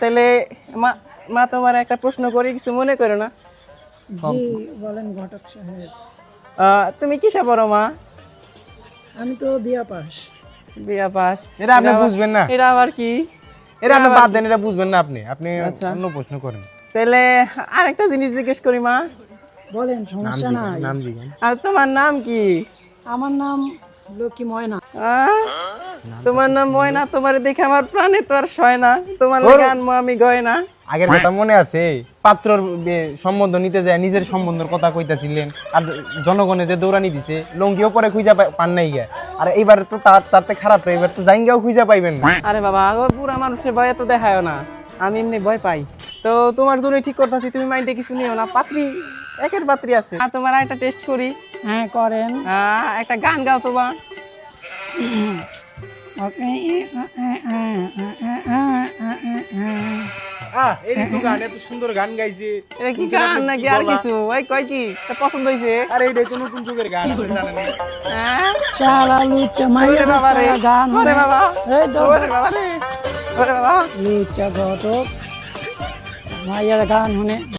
তাহলে মা মা তোমার একটা প্রশ্ন করি কিছু মনে করো না। জি বলেন ঘটক সাহেব। তুমি কিসে পড়ো মা? আমি তো বিয়া পাস। বিয়া পাস। এটা আপনি বুঝবেন না। এটা আবার কি? এটা আপনি বাদ দেন এটা বুঝবেন না আপনি। আপনি আচ্ছা। অন্য প্রশ্ন করেন। তাহলে আরেকটা জিনিস জিজ্ঞেস করি মা। বলেন সমস্যা নাই। নাম দিবেন। আর তোমার নাম কি? আমার নাম লক্ষ্মী ময়না। আহ? তোমার নাম ময়না তোমার দেখে আমার প্রাণে তো আর সয় না। তোমার গান আমি গয় না। আগের কথা মনে আছে? পাত্রর সম্বন্ধ নিতে যায় নিজের সম্বন্ধের কথা কইতাছিলেন। আর জনগণে যে দৌড়ানি দিছে লঙ্গিও পরে খুঁজা পাই- পান নাই গিয়া আর এইবার তো তার তাতে খারাপ রে, এবার তো জাইঙ্গাও খুঁজা পাইবেন না। আরে বাবা আগো পুরা মানুষের ভয় তো দেখায় না। আমি এমনি ভয় পাই। তো তোমার জন্য ঠিক করতেছি তুমি মাইন্ডে কিছু নিও না। পাত্রী একের পাত্রী আছে। আর তোমার একটা টেস্ট করি। হ্যাঁ করেন। আহ, একটা গান গাও তো সুন্দর গান গাইছে। এটা কি গান নাকি আর কিছু? ওই কয় কি? তা পছন্দ হয়েছে আরে এটা তো নতুন যুগের গান। হ্যাঁ? লুচা মাইয়া বাবা রে। গান বাবা। এই তো। ওরে বাবা রে। ওরে বাবা। লুচা ঘটক। মাইয়ার গান শুনে।